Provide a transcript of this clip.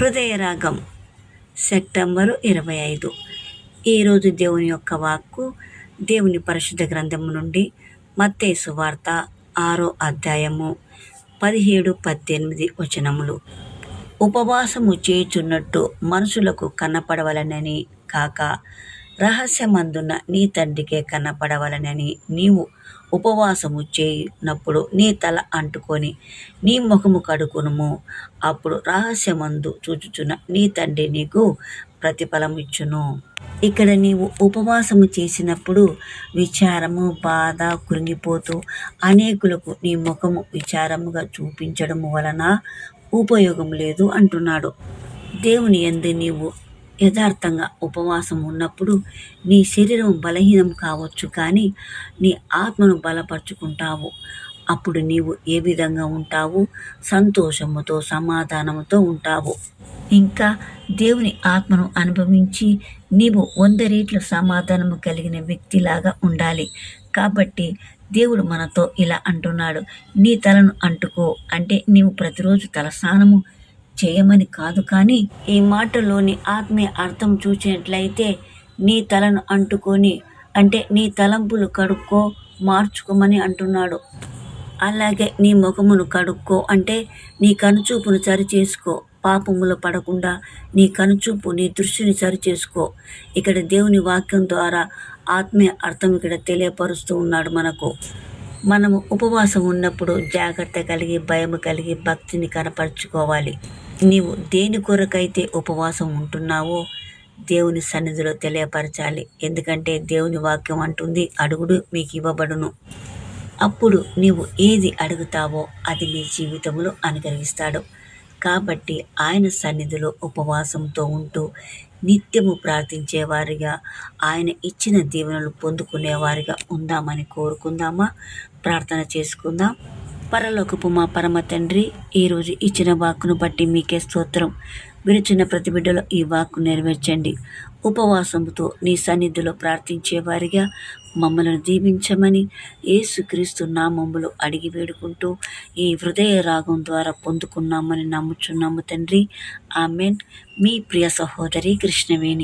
హృదయరాగం. September ఇరవై ఐదు. ఈరోజు దేవుని యొక్క వాక్కు దేవుని పరిశుద్ధ గ్రంథము నుండి మత్తేసు వార్త ఆరో అధ్యాయము పదిహేడు పద్దెనిమిది వచనములు. ఉపవాసము చేయుచున్నట్టు మనుషులకు కనపడవలనని కాక రహస్యమందున్న నీ తండ్రికే కనపడవలనని నీవు ఉపవాసము చేయునప్పుడు నీ తల అంటుకొని నీ ముఖము కడుకునుము. అప్పుడు రహస్యమందు చూచుచున్న నీ తండ్రి నీకు ప్రతిఫలమిచ్చును ఇక్కడ నీవు ఉపవాసము చేసినప్పుడు విచారము బాధ కృంగిపోతూ అనేకులకు నీ ముఖము విచారముగా చూపించడము వలన ఉపయోగం లేదు అంటున్నాడు. దేవుని ఎందు నీవు యథార్థంగా ఉపవాసం ఉన్నప్పుడు నీ శరీరం బలహీనం కావచ్చు కానీ నీ ఆత్మను బలపరుచుకుంటావు. అప్పుడు నీవు ఏ విధంగా ఉంటావు? సంతోషముతో సమాధానముతో ఉంటావు. ఇంకా దేవుని ఆత్మను అనుభవించి నీవు వంద రేట్లు సమాధానము కలిగిన వ్యక్తిలాగా ఉండాలి. కాబట్టి దేవుడు మనతో ఇలా అంటున్నాడు. నీ తలను అంటుకో అంటే నీవు ప్రతిరోజు తలస్నానము చేయమని కాదు కానీ ఈ మాటలోని ఆత్మీయ అర్థం చూసినట్లయితే నీ తలను అంటుకొని అంటే నీ తలంపులు కడుక్కో మార్చుకోమని అంటున్నాడు. అలాగే నీ ముఖమును కడుక్కో అంటే నీ కనుచూపును సరిచేసుకో. పాపములు పడకుండా నీ కనుచూపు నీ దృష్టిని సరిచేసుకో. ఇక్కడ దేవుని వాక్యం ద్వారా ఆత్మీయ అర్థం ఇక్కడ తెలియపరుస్తూ ఉన్నాడు మనకు. మనము ఉపవాసం ఉన్నప్పుడు జాగ్రత్త కలిగి భయం కలిగి భక్తిని కనపరుచుకోవాలి. నీవు దేని కొరకైతే ఉపవాసం ఉంటున్నావో దేవుని సన్నిధిలో తెలియపరచాలి. ఎందుకంటే దేవుని వాక్యం అంటుంది అడుగుడు మీకు ఇవ్వబడును. అప్పుడు నీవు ఏది అడుగుతావో అది నీ జీవితంలో అనుగ్రహిస్తాడు. కాబట్టి ఆయన సన్నిధిలో ఉపవాసంతో ఉంటూ నిత్యము ప్రార్థించేవారిగా ఆయన ఇచ్చిన దీవెనలు పొందుకునేవారిగా ఉందామని కోరుకుందామా? ప్రార్థన చేసుకుందాం. పరలోకపు మా పరమ తండ్రి ఈరోజు ఇచ్చిన వాక్కును బట్టి మీకే స్తోత్రం. విరిచిన ప్రతి బిడ్డలో ఈ వాక్కు నెరవేర్చండి. ఉపవాసముతో నీ సన్నిధిలో ప్రార్థించేవారిగా మమ్మల్ని దీవించమని ఏసుక్రీస్తు నామములు అడిగి వేడుకుంటూ ఈ హృదయ రాగం ద్వారా పొందుకున్నామని నమ్ముచున్నాము తండ్రి. ఆమెన్. మీ ప్రియ సహోదరి కృష్ణవేణి.